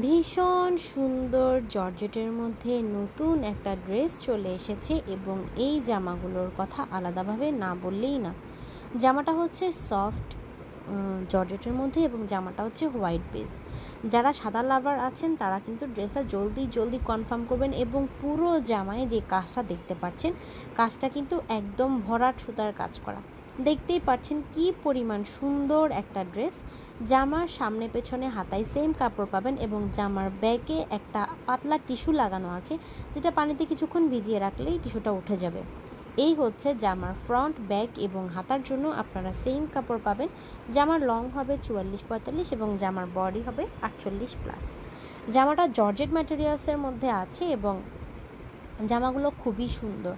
ভীষণ সুন্দর জর্জেটের মধ্যে নতুন একটা ড্রেস চলে এসেছে এবং এই জামাগুলোর কথা আলাদাভাবে না বললেই না। জামাটা হচ্ছে সফট জর্জেটের মধ্যে এবং জামাটা হচ্ছে হোয়াইট বেস। যারা সাদা লাভার আছেন, তারা কিন্তু ড্রেসটা জলদি জলদি কনফার্ম করবেন এবং পুরো জামায় যে কাজটা দেখতে পাচ্ছেন, কাজটা কিন্তু একদম ভরাট সুতার কাজ করা। দেখতেই পাচ্ছেন কি পরিমাণ সুন্দর একটা ড্রেস। জামার সামনে পেছনে হাতায় সেম কাপড় পাবেন এবং জামার ব্যাগে একটা পাতলা টিস্যু লাগানো আছে, যেটা পানিতে কিছুক্ষণ ভিজিয়ে রাখলেই টিস্যুটা উঠে যাবে। এই হচ্ছে জামার ফ্রন্ট ব্যাক এবং হাতার জন্য আপনারা সেম কাপড় পাবেন। জামার লং হবে চুয়াল্লিশ পঁয়তাল্লিশ এবং জামার বডি হবে আটচল্লিশ প্লাস জামাটা জর্জেট ম্যাটেরিয়ালসের মধ্যে আছে এবং জামাগুলো খুবই সুন্দর।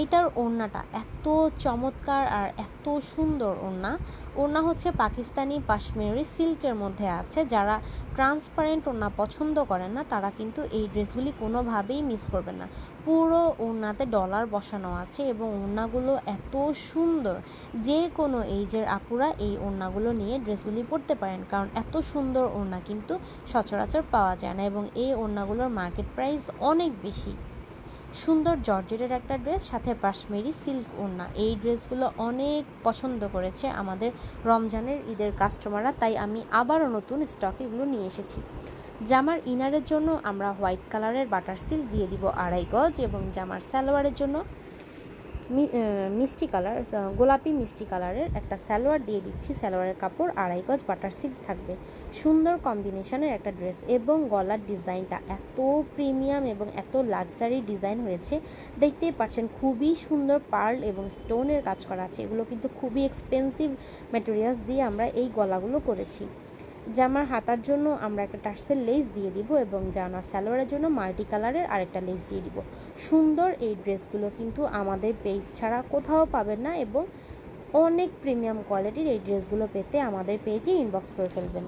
এইটার ওড়নাটা এত চমৎকার আর এত সুন্দর ওড়না। ওড়না হচ্ছে পাকিস্তানি পাশমেরি সিল্কের মধ্যে আছে। যারা ট্রান্সপারেন্ট ওড়না পছন্দ করেন না, তারা কিন্তু এই ড্রেসগুলি কোনোভাবেই মিস করবেন না। পুরো ওড়নাতে ডলার বসানো আছে এবং ওড়নাগুলো এত সুন্দর। যে কোনো এইজের আপুরা এই ওড়নাগুলো নিয়ে ড্রেসগুলি পরতে পারেন, কারণ এত সুন্দর ওড়না কিন্তু সচরাচর পাওয়া যায় না এবং এই ওড়নাগুলোর মার্কেট প্রাইস অনেক বেশি। সুন্দর জর্জেটের একটা ড্রেস, সাথে কাশ্মীরি সিল্ক ওড়না। এই ড্রেসগুলো অনেক পছন্দ করেছে আমাদের রমজানের ঈদের কাস্টমাররা, তাই আমি আবারও নতুন স্টক এগুলো নিয়ে এসেছি। জামার ইনারের জন্য আমরা হোয়াইট কালারের বাটার সিল্ক দিয়ে দিব আড়াই গজ এবং জামার সালোয়ারের জন্য মিষ্টি কালার গোলাপি মিষ্টি কালারের একটা সালোয়ার দিয়ে দিচ্ছি। সালোয়ারের কাপড়, আড়াই গজ বাটার সিল্ক থাকবে। সুন্দর কম্বিনেশনের একটা ড্রেস এবং গলার ডিজাইনটা এত প্রিমিয়াম এবং এত লাক্সারি ডিজাইন হয়েছে। দেখতেই পাচ্ছেন, খুবই সুন্দর পার্ল এবং স্টোনের কাজ করা আছে। এগুলো কিন্তু খুবই এক্সপেন্সিভ ম্যাটেরিয়ালস দিয়ে আমরা এই গলাগুলো করেছি। জামার হাতার জন্য আমরা একটা টার্সের লেস দিয়ে দিব এবং জামা স্যালোয়ারের জন্য মাল্টি কালারের আরেকটা লেস দিয়ে দিব। সুন্দর এই ড্রেসগুলো কিন্তু আমাদের পেজ ছাড়া কোথাও পাবেন না এবং অনেক প্রিমিয়াম কোয়ালিটির এই ড্রেসগুলো পেতে আমাদের পেজে ইনবক্স করে ফেলবেন।